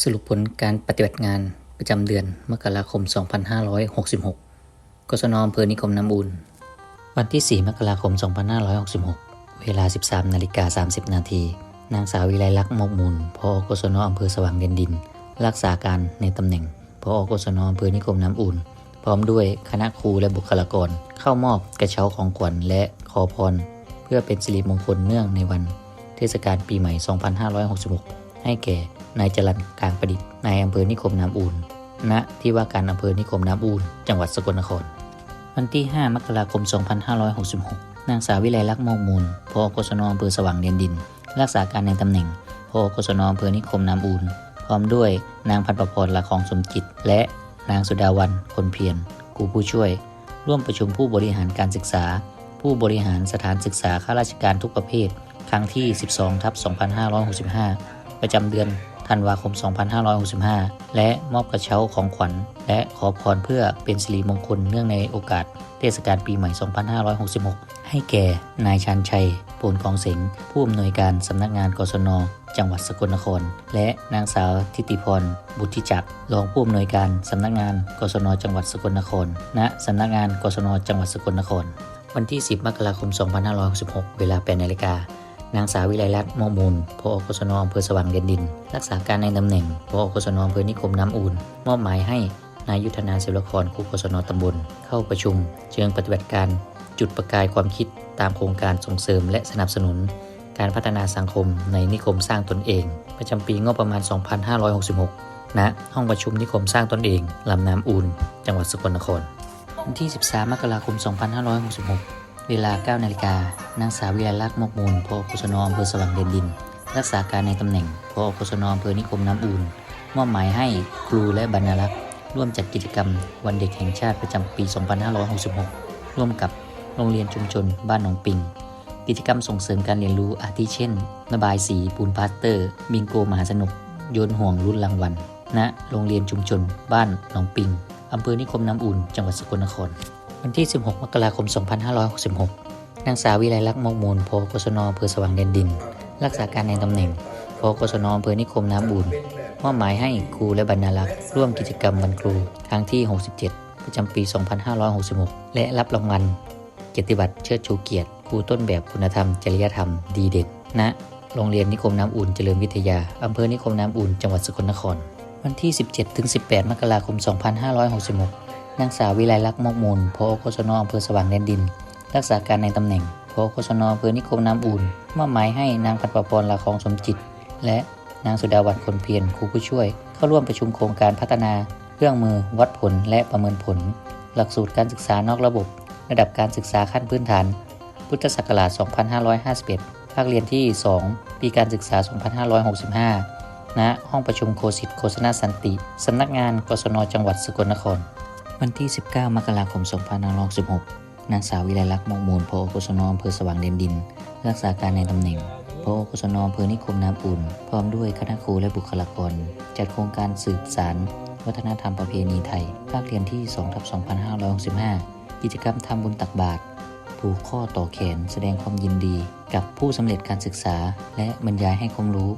สรุปผลการปฏิบัติงานประจำเดือนมกราคม 2566 กศนอำเภอนิคมน้ำอุ่นวันที่ 4 มกราคม 2566 เวลา 13 นาฬิกา 30 นาที นางสาววิไลลักษณ์มกมูลพอกศนอำเภอสว่างเด่นดิน รักษาการในตำแหน่งพอกศนอำเภอนิคมน้ำอุ่น พร้อมด้วยคณะครูและบุคลากร เข้ามอบกระเช้าของขวัญและขอพร เพื่อเป็นสิริมงคลเนื่องในวัน เทศกาลปีใหม่ 2566 ให้แก่ นายจรันกลางประดิษฐ์นายอำเภอนิคมน้ำอูนณที่ว่าการอำเภอนิคมน้ำอูนจังหวัดสกลนคร วันที่ 5 มกราคม 2566 นางสาววิไลลักษณ์โมกมูลพอกศนอำเภอสว่างเดียนดิน รักษาการในตำแหน่งพอกศนอำเภอนิคมน้ำอูนพร้อมด้วยนางพันประพรละของสมจิต และนางสุดาวันคนเพียรครูผู้ช่วย ร่วมประชุมผู้บริหารการศึกษา ผู้บริหารสถานศึกษาข้าราชการทุกประเภท ครั้งที่ 12ทับ2565 ประจำเดือน ธันวาคม 2565 และมอบกระเช้าของขวัญ และขอพรเพื่อเป็นสิริมงคลเนื่องในโอกาส เทศกาลปีใหม่ 2566 ให้แก่นายชันชัยโปนกองเสงผู้อำนวยการสำนักงานกศนจังหวัดสกลนคร และนางสาวทิติพร บุตริจักรรองผู้อำนวยการสำนักงานกศนจังหวัดสกลนคร ณสำนักงานกศนจังหวัดสกลนคร วันที่ 10 มกราคม 2566 เวลา8นาฬิกา นางสาววิไลลักษณ์มอมูลพอกศนอำเภอสว่างเด่นดิน รักษาการในตำแหน่งพอกศนอำเภอนิคมน้ำอูนมอบหมายให้นายยุทธนาศิลครครูกศนตำบล เข้าประชุม เชิงปฏิบัติการจุดประกายความคิดตามโครงการส่งเสริมและสนับสนุน การพัฒนาสังคมในนิคมสร้างตนเอง ประจำปีงบประมาณ 2566 ณ ห้องประชุมนิคมสร้างตนเองลำน้ำอูนจังหวัดสกลนครวันที่ 13 มกราคม 2566 เวลา 9 นาฬิกานางสาววิไลลักษณ์มกมูลพอกศนอำเภอสว่างเด่นดิน รักษาการในตำแหน่งพอกศนอำเภอนิคมน้ำอูนมอบหมายให้ครูและบรรณารักษ์ร่วมจัดกิจกรรม วันเด็กแห่งชาติประจำปี 2566 ร่วมกับโรงเรียนชุมชนบ้านหนองปิง กิจกรรมส่งเสริมการเรียนรู้อาทิเช่นระบายสีปูนพลาสเตอร์ บิงโกมหาสนุก โยนห่วงรุ่นรางวัลณโรงเรียนชุมชน บ้านหนองปิงอำเภอนิคมน้ำอุ่น จังหวัดสกลนคร วันที่ 16 มกราคม 2566 นางสาววิไลลักษณ์มกมูลพกศนอำเภอสว่างเด่นดิน รักษาการในตำแหน่งพกศนอำเภอนิคมน้ำอุ่นมอบหมายให้ครูและบรรณารักษ์ร่วมกิจกรรมวันครู ครั้งที่ 67 ประจำปี 2566 และรับรางวัลเกียรติบัตรเชิดชูเกียรติครูต้นแบบคุณธรรม จริยธรรมดีเด่นณโรงเรียนนิคมน้ำอุ่นเจริญวิทยาอำเภอนิคมน้ำอุ่นจังหวัดสกลนคร วันที่ 17-18 มกราคม 2566 นางสาววิไลลักษณ์มกมูลพอโฆษณอำเภอสว่างแดนดิน รักษาการในตำแหน่งพอโฆษณอำเภอนิคมน้ำอุ่นมอบหมายให้นางพันประพรละคองสมจิต และนางสุดาวันคนเพียรครูผู้ช่วย เข้าร่วมประชุมโครงการพัฒนา เครื่องมือวัดผลและประเมินผล หลักสูตรการศึกษานอกระบบ ระดับการศึกษาขั้นพื้นฐาน พุทธศักราช 2551 ภาคเรียนที่ 2 ปีการศึกษา 2565 ณ ห้องประชุมโคสิตโฆษณาสันติ สำนักงานกศนจังหวัดสกลนคร วันที่ 19 มกราคม 2566นางสาววิไลลักษณ์มกมูลพอโฆษณอำเภอสว่างเด่นดิน รักษาการในตำแหน่งพอโฆษณอำเภอนิคมน้ำอุ่น พร้อมด้วยคณะครูและบุคลากร จัดโครงการสืบสารวัฒนธรรมประเพณีไทย ภาคเรียนที่2ทับ2565 กิจกรรมทำบุญตักบาตรผูกข้อต่อแขนแสดงความยินดี กับผู้สำเร็จการศึกษา และบรรยายให้ความรู้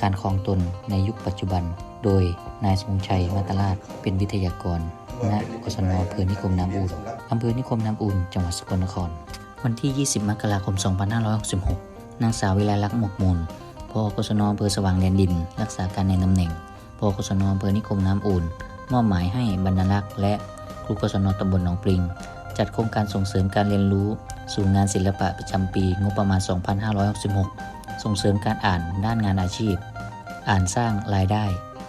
การคลองตนในยุคปัจจุบัน โดยนายทรงชัยมาตราชเป็นวิทยากร ณกศนอำเภอนิคมน้ำอุ่นอำเภอนิคมน้ำอุ่น จังหวัดสกลนคร วันที่ 20 มกราคม 2566 นางสาววิไลลักษณ์หมกมูลพอกศนอำเภอสว่างแดนดิน รักษาการในตำแหน่งพอกศนอำเภอนิคมน้ำอุ่น มอบหมายให้บรรณารักษ์และครูกศนตำบลหนองปริง จัดโครงการส่งเสริมการเรียนรู้ สู่งานศิลปะประจำปี งบประมาณ 2566 ส่งเสริมการอ่านด้านงานอาชีพ อ่านสร้างรายได้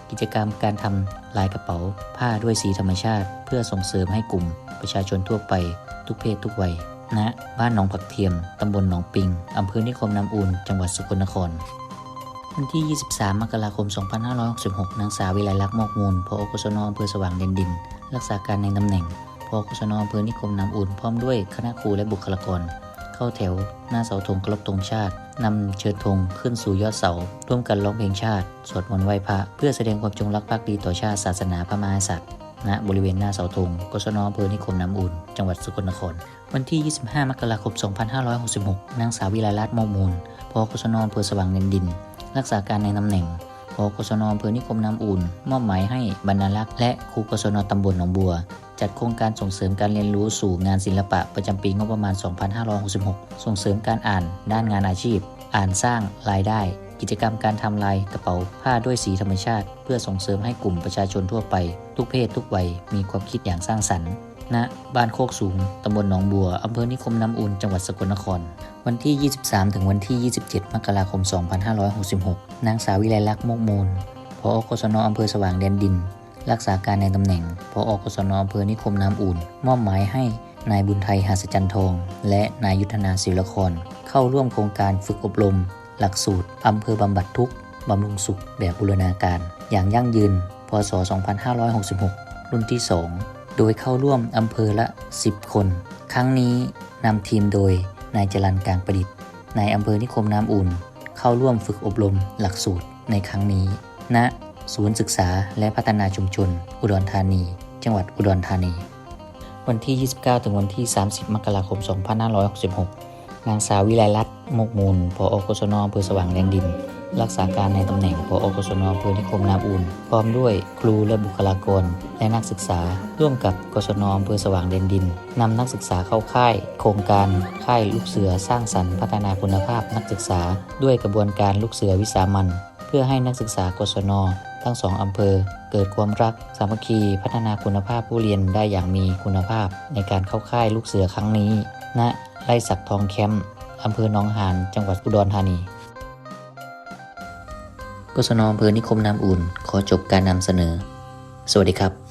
กิจกรรมการทำลายกระเป๋า ผ้าด้วยสีธรรมชาติ เพื่อส่งเสริมให้กลุ่ม ประชาชนทั่วไป ทุกเพศทุกวัยณบ้านหนองผักเทียม ตำบลหนองปิง อำเภอนิคมน้ำอุ่น จังหวัดสกลนคร วันที่ 23 มกราคม 2566 นางสาววิไลลักษณ์มอกมูลพออกศนอำเภอสว่างเด่นดิน รักษาการในตำแหน่งพอกศนอำเภอนิคมน้ำอุ่น พร้อมด้วยคณะครูและบุคลากร เข้าแถวหน้าเสาธงครพธงชาตินำเชิญธงขึ้นสู่ยอดเสา ร่วมกันร้องเพลงชาติ สวดมนต์ไหว้พระ เพื่อแสดงความจงรักภักดีต่อชาติศาสนาพระมหากษัตริย์ณบริเวณหน้าเสาธงกศนอำเภอนิคมน้ำอุ่น จังหวัดสกลนคร วันที่ 25 มกราคม 2566 นางสาววิไลลักษณ์มอมูลพอกศนอำเภอสว่างเนินดิน รักษาการในตำแหน่งพอกศนอำเภอนิคมน้ำอุ่น มอบหมายให้บรรณารักษ์และครูกศนตำบลหนองบัว จัดโครงการส่งเสริมการเรียนรู้สู่งานศิลปะประจำปีงบประมาณ 2566 ส่งเสริมการอ่านด้านงานอาชีพ อ่านสร้างรายได้ กิจกรรมการทำลายกระเป๋าผ้าด้วยสีธรรมชาติ เพื่อส่งเสริมให้กลุ่มประชาชนทั่วไป ทุกเพศทุกวัยมีความคิดอย่างสร้างสรรค์ณบ้านโคกสูง ตำบลหนองบัว อำเภอนิคมน้ำอุ่น จังหวัดสกลนคร วันที่ 23 ถึงวันที่ 27 มกราคม 2566 นางสาววิไลลักษณ์โมกมูลพออกศนอำเภอสว่างแดนดิน รักษาการในตำแหน่งพออกศนอำเภอนิคมน้ำอุ่น มอบหมายให้นายบุญไทยหาสจันทอง และนายยุทธนาศิลคร เข้าร่วมโครงการฝึกอบรม หลักสูตรอำเภอบำบัดทุกข์บำรุงสุขแบบบูรณาการ อย่างยั่งยืน พศ 2566 รุ่นที่ 2 โดยเข้าร่วมอำเภอละ 10 คน ครั้งนี้นำทีมโดยนายจรันกลางประดิษฐ์นายอำเภอนิคมน้ำอุ่น เข้าร่วมฝึกอบรมหลักสูตรในครั้งนี้ณ ศูนย์ศึกษาและพัฒนาชุมชน อุดรธานี จังหวัดอุดรธานี วันที่ 29 ถึงวันที่ 30 มกราคม 2566 นางสาววิไลลัตน์มกมูลพออกศนอำเภอสว่างแดนดิน รักษาการในตำแหน่งพออกศนอำเภอนิคมน้ำอุ่นพร้อมด้วยครูและบุคลากร และนักศึกษา ร่วมกับกศนอำเภอสว่างแดนดินนำนักศึกษาเข้าค่าย โครงการค่ายลูกเสือสร้างสรรค์พัฒนาคุณภาพนักศึกษา ด้วยกระบวนการลูกเสือวิสามันเพื่อให้นักศึกษากศน ทั้งสองอำเภอ เกิดความรัก สามัคคี พัฒนาคุณภาพผู้เรียนได้อย่างมีคุณภาพในการเข้าค่ายลูกเสือครั้งนี้ณไร่สักทองแคมป์อำเภอหนองหานจังหวัดอุดรธานีกศนอำเภอนิคมน้ำอุ่น ขอจบการนำเสนอ สวัสดีครับ